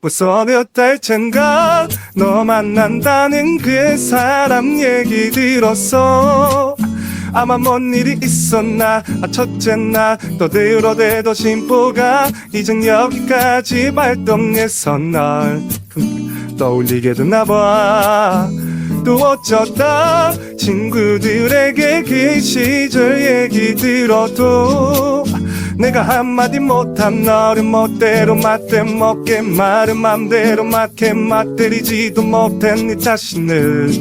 몇 달째인가 너 만난다는 그 사람 얘기 들었어. 아마 뭔 일이 있었나 아 첫째 나 떠들어대도 심보가 이젠 여기까지 발동해서 널 떠올리게 됐나봐. 또 어쩌다 친구들에게 그 시절 얘기 들어도 내가 한마디 못한 너를 멋대로 맞대 먹게 말은 맘대로 맞게 맞들이지도 못한 네 자신을.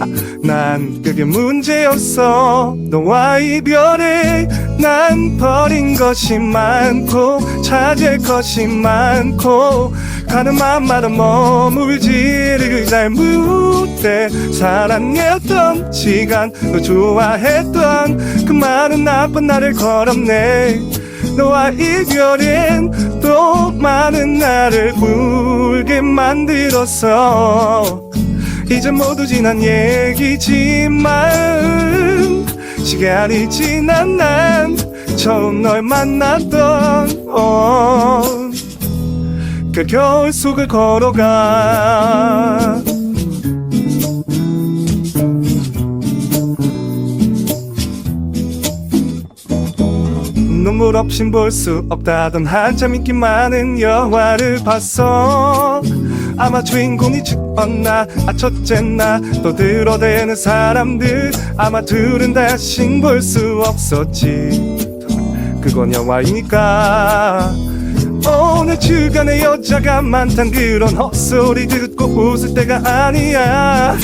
난 그게 문제였어. 너와 이별에 난 버린 것이 많고 찾을 것이 많고 가는 맘마다 머물지를 잘못해 사랑했던 시간 너 좋아했던 그 많은 나쁜 날을 걸었네 너와 이별엔 또 많은 나를 울게 만들었어. 이제 모두 지난 얘기지만 시간이 지난 난 처음 널 만났던 어, 그 겨울 속을 걸어가 눈물 없인 볼 수 없다던 한참 인기 많은 영화를 봤어. 아마 주인공이 죽었나? 아 첫째 나 또 들어대는 사람들. 아마 둘은 다신 볼 수 없었지. 그건 영화이니까. 오늘 주간에 여자가 많단 그런 헛소리 듣고 웃을 때가 아니야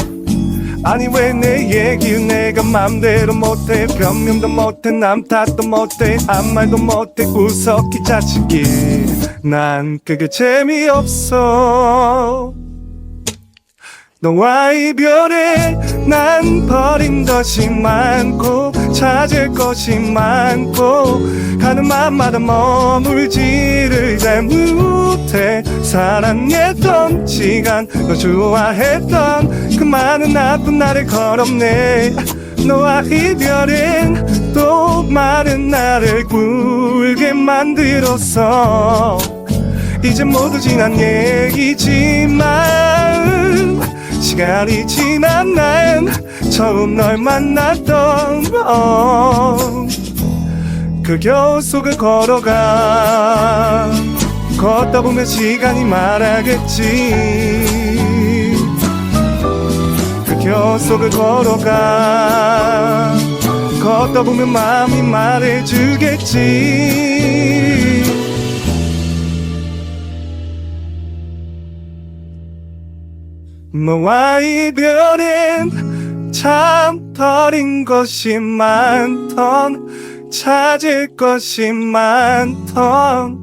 아니 왜 내 얘기를 내가 맘대로 못해? 변명도 못해 남 탓도 못해 아무 말도 못해 구석기 자식이. 난 그게 재미없어 너와 이별에 난 버린 것이 많고 찾을 것이 많고 가는 맘마다 머물지를 잘 못해. 사랑했던 시간 너 좋아했던 그 많은 나쁜 날을 걸었네. 너와 이별엔 또 많은 나를 울게 만들었어. 이제 모두 지난 얘기지만 시간이 지난 난 처음 널 만났던 어, 그 겨울 속을 걸어가 걷다 보면 시간이 말하겠지. 그 겨울 속을 걸어가 걷다 보면 마음이 말해주겠지 너와 이별엔 참 버린 것이 많던 찾을 것이 많던.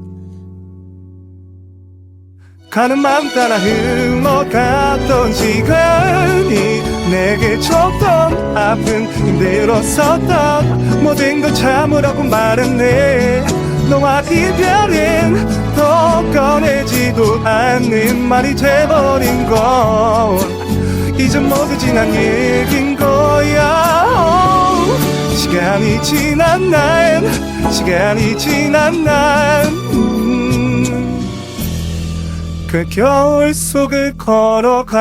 가는 맘 따라 흘러갔던 시간이 내게 줬던 아픈 힘들었었던 모든 걸 참으라고 말했네. 너와 이별 꺼내지도 않는 말이 돼버린 건 이제 모두 지난 얘긴 거야. 시간이 지난 날 시간이 지난 날. 음, 그 겨울 속을 걸어가